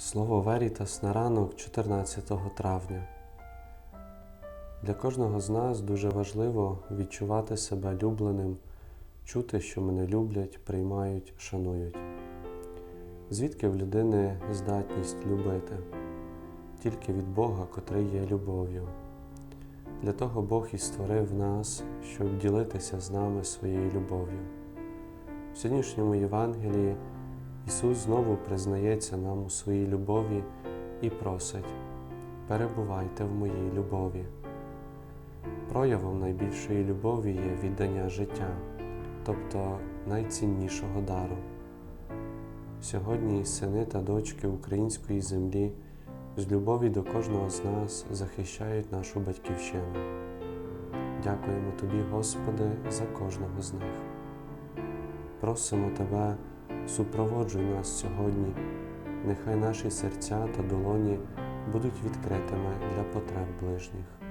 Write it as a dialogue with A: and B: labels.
A: Слово Верітас на ранок 14 травня. Для кожного з нас дуже важливо відчувати себе любленим, чути, що мене люблять, приймають, шанують. Звідки в людини здатність любити? Тільки від Бога, котрий є любов'ю. Для того Бог і створив нас, щоб ділитися з нами своєю любов'ю. В сьогоднішньому Євангелії Ісус знову признається нам у своїй любові і просить перебувайте в моїй любові. Проявом найбільшої любові є віддання життя, тобто найціннішого дару. Сьогодні сини та дочки української землі з любові до кожного з нас захищають нашу батьківщину. Дякуємо Тобі, Господи, за кожного з них. Просимо Тебе, супроводжуй нас сьогодні, нехай наші серця та долоні будуть відкритими для потреб ближніх.